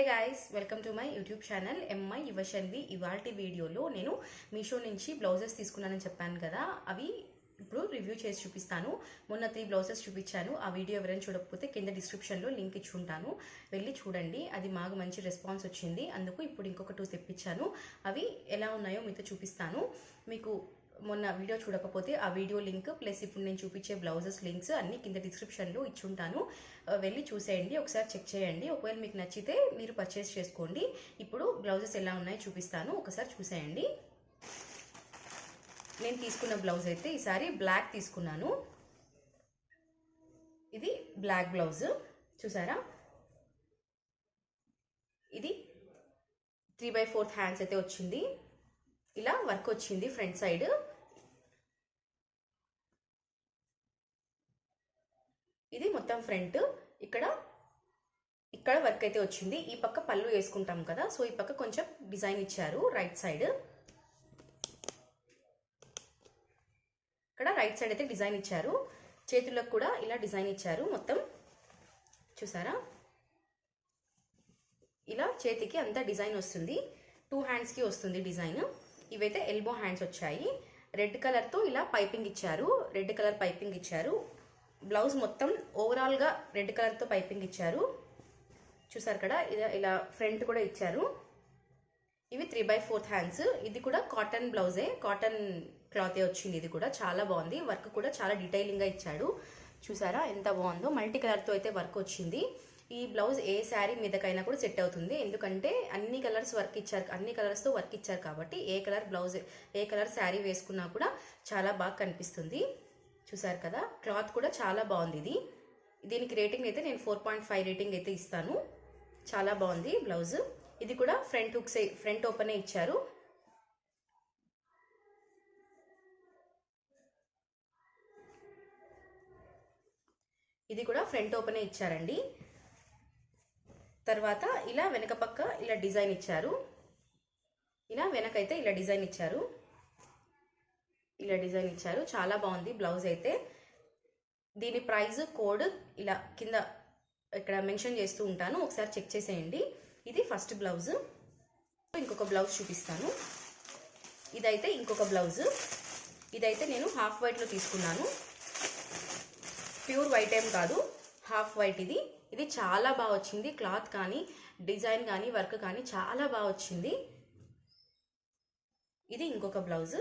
Hey guys welcome to my YouTube channel M I Yuvashanvi ఇవాల్టి వీడియోలో నేను మీషో నుంచి బ్లౌజెస్ తీసుకున్నానని చెప్పాను కదా. అవి ఇప్పుడు రివ్యూ చేసి చూపిస్తాను. మొన్న త్రీ బ్లౌజెస్ చూపించాను. ఆ వీడియో ఎవరైనా చూడకపోతే కింద డిస్క్రిప్షన్లో లింక్ ఇచ్చి ఉంటాను. వెళ్ళి చూడండి. అది మాకు మంచి రెస్పాన్స్ వచ్చింది. అందుకు ఇప్పుడు ఇంకొక టూ తెప్పించాను. అవి ఎలా ఉన్నాయో మీతో చూపిస్తాను. మీకు మొన్న వీడియో చూడకపోతే ఆ వీడియో లింక్ ప్లస్ ఇప్పుడు నేను చూపించే బ్లౌజెస్ లింక్స్ అన్ని కింద డిస్క్రిప్షన్లో ఇచ్చుంటాను. వెళ్ళి చూసేయండి ఒకసారి చెక్ చేయండి. ఒకవేళ మీకు నచ్చితే మీరు పర్చేస్ చేసుకోండి. ఇప్పుడు బ్లౌజెస్ ఎలా ఉన్నాయో చూపిస్తాను. ఒకసారి చూసేయండి. నేను తీసుకున్న బ్లౌజ్ అయితే ఈసారి బ్లాక్ తీసుకున్నాను. ఇది బ్లాక్ బ్లౌజ్. చూసారా? ఇది త్రీ బై ఫోర్త్ హ్యాండ్స్ అయితే వచ్చింది. ఇలా వర్క్ వచ్చింది ఫ్రంట్ సైడ్ ఇది మొత్తం ఫ్రంట్ ఇక్కడ ఇక్కడ వర్క్ అయితే వచ్చింది. ఈ పక్క పళ్ళు వేసుకుంటాం కదా సో ఈ పక్క కొంచెం డిజైన్ ఇచ్చారు రైట్ సైడ్ ఇక్కడ రైట్ సైడ్ అయితే డిజైన్ ఇచ్చారు. చేతులకు కూడా ఇలా డిజైన్ ఇచ్చారు మొత్తం. చూసారా? ఇలా చేతికి అంతా డిజైన్ వస్తుంది. టూ హ్యాండ్స్కి వస్తుంది డిజైన్. ఇవైతే ఎల్బో హ్యాండ్స్ వచ్చాయి. రెడ్ కలర్తో ఇలా పైపింగ్ ఇచ్చారు. రెడ్ కలర్ పైపింగ్ ఇచ్చారు. బ్లౌజ్ మొత్తం ఓవరాల్గా రెడ్ కలర్తో పైపింగ్ ఇచ్చారు. చూసారు కదా ఇలా ఇలా ఫ్రంట్ కూడా ఇచ్చారు. ఇవి త్రీ బై ఫోర్త్ హ్యాండ్స్ ఇది కూడా కాటన్ బ్లౌజే కాటన్ క్లాతే వచ్చింది. ఇది కూడా చాలా బాగుంది. వర్క్ కూడా చాలా డీటెయిలింగ్గా ఇచ్చాడు. చూసారా ఎంత బాగుందో. మల్టీ కలర్తో అయితే వర్క్ వచ్చింది. ఈ బ్లౌజ్ ఏ శారీ మీదకైనా కూడా సెట్ అవుతుంది. ఎందుకంటే అన్ని కలర్స్ వర్క్ ఇచ్చారు అన్ని కలర్స్తో వర్క్ ఇచ్చారు కాబట్టి ఏ కలర్ బ్లౌజ్ ఏ కలర్ శారీ వేసుకున్నా కూడా చాలా బాగా కనిపిస్తుంది. చూసారు కదా? క్లాత్ కూడా చాలా బాగుంది ఇది. దీనికి రేటింగ్ అయితే నేను ఫోర్ పాయింట్ ఫైవ్ రేటింగ్ అయితే ఇస్తాను. చాలా బాగుంది బ్లౌజ్. ఇది కూడా ఫ్రంట్ హుక్స్ ఫ్రంట్ ఓపెనే ఇచ్చారు. ఇది కూడా ఫ్రంట్ ఓపెనే ఇచ్చారండి. తర్వాత ఇలా వెనక పక్క ఇలా డిజైన్ ఇచ్చారు. ఇలా వెనకైతే ఇలా డిజైన్ ఇచ్చారు. ఇలా డిజైన్ ఇచ్చారు. చాలా బాగుంది బ్లౌజ్ అయితే. దీని ప్రైస్ కోడ్ ఇలా కింద ఇక్కడ మెన్షన్ చేస్తూ ఉంటాను. ఒకసారి చెక్ చేసేయండి. ఇది ఫస్ట్ బ్లౌజ్. ఇంకొక బ్లౌజ్ చూపిస్తాను. ఇదైతే ఇంకొక బ్లౌజ్. ఇదైతే నేను హాఫ్ వైట్లో తీసుకున్నాను. ప్యూర్ వైట్ ఏం కాదు. హాఫ్ వైట్ ఇది. ఇది చాలా బాగా వచ్చింది. క్లాత్ కానీ డిజైన్ కానీ వర్క్ కానీ చాలా బాగా వచ్చింది. ఇది ఇంకొక బ్లౌజ్.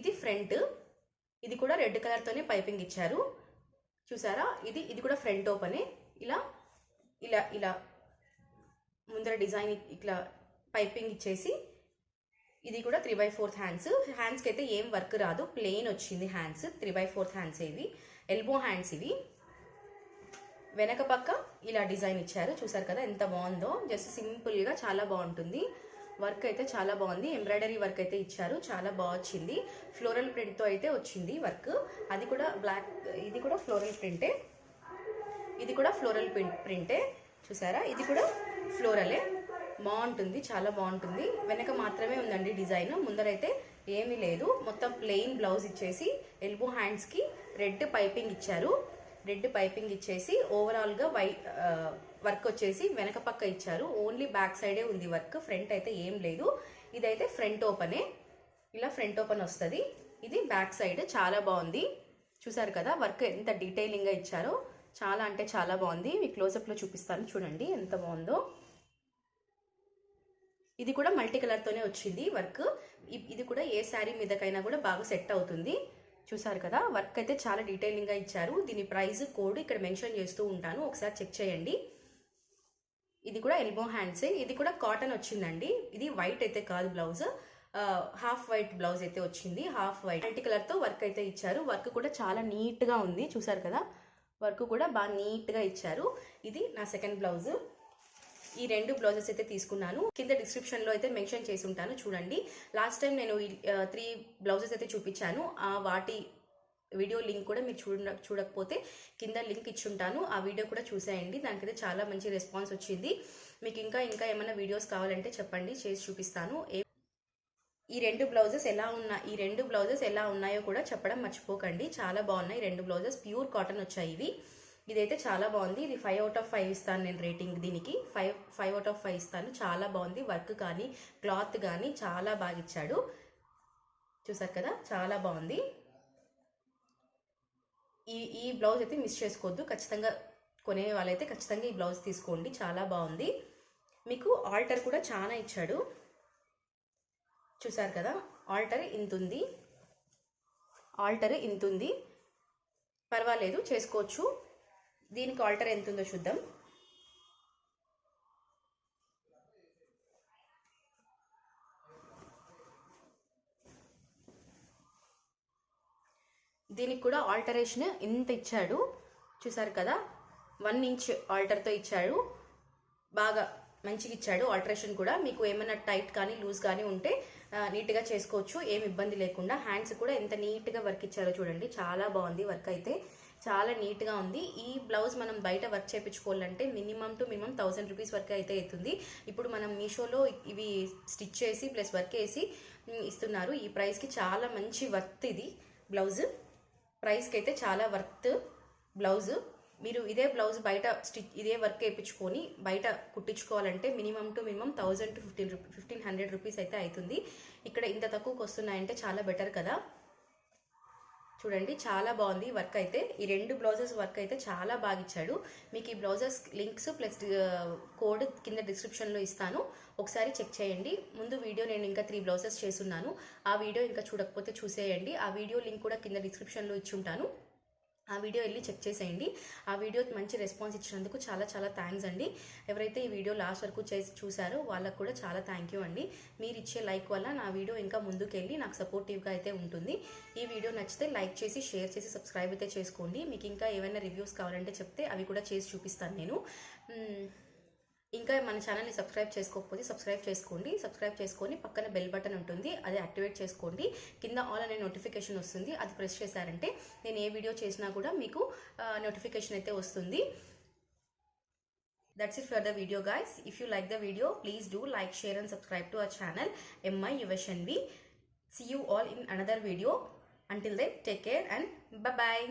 ఇది ఫ్రంట్. ఇది కూడా రెడ్ కలర్తోనే పైపింగ్ ఇచ్చారు. చూసారా? ఇది ఇది కూడా ఫ్రంట్ ఓపెనే. ఇలా ఇలా ఇలా ముందర డిజైన్ ఇట్లా పైపింగ్ ఇచ్చేసి ఇది కూడా త్రీ బై ఫోర్త్ హ్యాండ్స్. హ్యాండ్స్కి అయితే ఏం వర్క్ రాదు. ప్లెయిన్ వచ్చింది hands. Three by fourth hands ఇవి. ఎల్బో హ్యాండ్స్ ఇవి. వెనక పక్క ఇలా డిజైన్ ఇచ్చారు. చూసారు కదా ఎంత బాగుందో? జస్ట్ సింపుల్గా చాలా బాగుంటుంది. వర్క్ అయితే చాలా బాగుంది. ఎంబ్రాయిడరీ వర్క్ అయితే ఇచ్చారు. చాలా బాగా వచ్చింది. ఫ్లోరల్ ప్రింట్తో అయితే వచ్చింది వర్క్. అది కూడా బ్లాక్ ఇది కూడా ఫ్లోరల్ ప్రింటే. ఇది కూడా ఫ్లోరల్ ప్రింట్ ప్రింటే. చూసారా? ఇది కూడా ఫ్లోరలే. బాగుంటుంది. చాలా బాగుంటుంది. వెనక మాత్రమే ఉందండి డిజైన్. ముందరైతే ఏమీ లేదు. మొత్తం ప్లెయిన్ బ్లౌజ్ ఇచ్చేసి ఎల్బో హ్యాండ్స్కి రెడ్ పైపింగ్ ఇచ్చారు. రెడ్ పైపింగ్ ఇచ్చేసి ఓవరాల్గా వైట్ వర్క్ వచ్చేసి వెనక పక్క ఇచ్చారు. ఓన్లీ బ్యాక్ సైడే ఉంది వర్క్. ఫ్రంట్ అయితే ఏం లేదు. ఇదైతే ఫ్రంట్ ఓపెనే ఇలా ఫ్రంట్ ఓపెన్ వస్తుంది. ఇది బ్యాక్ సైడ్ చాలా బాగుంది. చూసారు కదా వర్క్ ఎంత డీటెయిలింగ్గా ఇచ్చారో. చాలా అంటే చాలా బాగుంది. మీ క్లోజప్లో చూపిస్తాను. చూడండి ఎంత బాగుందో. ఇది కూడా మల్టీ కలర్తోనే వచ్చింది వర్క్. ఇది కూడా ఏ శారీ మీదకైనా కూడా బాగా సెట్ అవుతుంది. చూసారు కదా? వర్క్ అయితే చాలా డీటెయిలింగ్గా ఇచ్చారు. దీని ప్రైస్ కోడ్ ఇక్కడ మెన్షన్ చేస్తూ ఉంటాను. ఒకసారి చెక్ చేయండి. ఇది కూడా ఎల్బో హ్యాండ్సే. ఇది కూడా కాటన్ వచ్చిందండి. ఇది వైట్ అయితే కాదు బ్లౌజ్. హాఫ్ వైట్ బ్లౌజ్ అయితే వచ్చింది. Half white. మల్టీ కలర్తో వర్క్ అయితే ఇచ్చారు. వర్క్ కూడా చాలా నీట్గా ఉంది. చూసారు కదా? వర్క్ కూడా బాగా నీట్గా ఇచ్చారు. ఇది నా సెకండ్ బ్లౌజ్. ఈ రెండు బ్లౌజెస్ అయితే తీసుకున్నాను. కింద డిస్క్రిప్షన్లో అయితే మెన్షన్ చేసి ఉంటాను చూడండి. లాస్ట్ టైం నేను త్రీ బ్లౌజెస్ అయితే చూపించాను. ఆ వాటి వీడియో లింక్ కూడా మీరు చూడ చూడకపోతే కింద లింక్ ఇచ్చుంటాను. ఆ వీడియో కూడా చూసేయండి. దానికైతే చాలా మంచి రెస్పాన్స్ వచ్చింది. మీకు ఇంకా ఇంకా ఏమైనా వీడియోస్ కావాలంటే చెప్పండి. చేసి చూపిస్తాను. ఏ ఈ రెండు బ్లౌజెస్ ఎలా ఉన్నా ఈ రెండు బ్లౌజెస్ ఎలా ఉన్నాయో కూడా చెప్పడం మర్చిపోకండి. చాలా బాగున్నాయి. రెండు బ్లౌజెస్. ప్యూర్ కాటన్ వచ్చాయి ఇవి. ఇదైతే చాలా బాగుంది. ఇది ఫైవ్ అవుట్ ఆఫ్ ఫైవ్ ఇస్తాను నేను రేటింగ్ దీనికి. Five five out of five ఇస్తాను. చాలా బాగుంది. వర్క్ కానీ క్లాత్ కానీ చాలా బాగా ఇచ్చాడు. చూసారు కదా? చాలా బాగుంది. ఈ ఈ బ్లౌజ్ అయితే మిస్ చేసుకోవద్దు. ఖచ్చితంగా కొనే వాళ్ళైతే ఖచ్చితంగా ఈ బ్లౌజ్ తీసుకోండి. చాలా బాగుంది. మీకు ఆల్టర్ కూడా చాలా ఇచ్చాడు. చూసారు కదా? ఆల్టర్ ఇంత ఉంది. ఆల్టర్ ఇంత ఉంది. పర్వాలేదు చేసుకోవచ్చు. దీనికి ఆల్టర్ ఎంత ఉందో చూద్దాం. దీనికి కూడా ఆల్టరేషన్ ఇంత ఇచ్చాడు. చూసారు కదా? వన్ ఇంచ్ ఆల్టర్తో ఇచ్చాడు. బాగా మంచిగా ఇచ్చాడు ఆల్టరేషన్ కూడా. మీకు ఏమైనా టైట్ కానీ లూజ్ కానీ ఉంటే నీట్గా చేసుకోవచ్చు. ఏం ఇబ్బంది లేకుండా. హ్యాండ్స్ కూడా ఎంత నీట్గా వర్క్ ఇచ్చారో చూడండి. చాలా బాగుంది వర్క్ అయితే. చాలా నీట్గా ఉంది. ఈ బ్లౌజ్ మనం బయట work చేయించుకోవాలంటే minimum two minimum thousand rupees వరకు అయితే అవుతుంది. ఇప్పుడు మనం మీషోలో ఇవి స్టిచ్ చేసి ప్లస్ వర్క్ వేసి ఇస్తున్నారు. ఈ ప్రైస్కి చాలా మంచి వర్త్ ఇది బ్లౌజ్. ప్రైస్కి అయితే చాలా వర్త్ బ్లౌజ్. మీరు ఇదే బ్లౌజ్ బయట స్టిచ్ ఇదే వర్క్ వేయించుకొని బయట కుట్టించుకోవాలంటే minimum two minimum thousand to fifteen rupee fifteen hundred rupees అయితే అవుతుంది. ఇక్కడ ఇంత తక్కువకి వస్తున్నాయంటే చాలా బెటర్ కదా. చూడండి చాలా బాగుంది వర్క్ అయితే. ఈ రెండు బ్లౌజెస్ వర్క్ అయితే చాలా బాగా ఇచ్చాడు. మీకు ఈ బ్లౌజెస్ లింక్స్ ప్లస్ కోడ్ కింద డిస్క్రిప్షన్లో ఇస్తాను. ఒకసారి చెక్ చేయండి. ముందు వీడియో నేను ఇంకా త్రీ బ్లౌజెస్ చేస్తున్నాను. ఆ వీడియో ఇంకా చూడకపోతే చూసేయండి. ఆ వీడియో లింక్ కూడా కింద డిస్క్రిప్షన్లో ఇచ్చి ఉంటాను. ఆ వీడియో వెళ్ళి చెక్ చేసేయండి. ఆ వీడియో మంచి రెస్పాన్స్ ఇచ్చినందుకు చాలా చాలా థ్యాంక్స్ అండి. ఎవరైతే ఈ వీడియో లాస్ట్ వరకు చేసి చూసారో వాళ్ళకు కూడా చాలా థ్యాంక్ యూ అండి. మీరు ఇచ్చే లైక్ వల్ల నా వీడియో ఇంకా ముందుకెళ్ళి నాకు సపోర్టివ్గా అయితే ఉంటుంది. ఈ వీడియో నచ్చితే లైక్ చేసి షేర్ చేసి సబ్స్క్రైబ్ అయితే చేసుకోండి. మీకు ఇంకా ఏమైనా రివ్యూస్ కావాలంటే చెప్తే అవి కూడా చేసి చూపిస్తాను నేను. ఇంకా మన ఛానల్ని సబ్స్క్రైబ్ చేసుకోకపోతే సబ్స్క్రైబ్ చేసుకోండి. సబ్స్క్రైబ్ చేసుకొని పక్కన బెల్ బటన్ ఉంటుంది. అది యాక్టివేట్ చేసుకోండి. కింద ఆల్ అనే నోటిఫికేషన్ వస్తుంది. అది ప్రెస్ చేశారంటే నేను ఏ వీడియో చేసినా కూడా మీకు నోటిఫికేషన్ అయితే వస్తుంది. That's it for the video guys if you like the video please do like share and subscribe to our channel M I Yuvashanvi see you all in another video until then take care and bye bye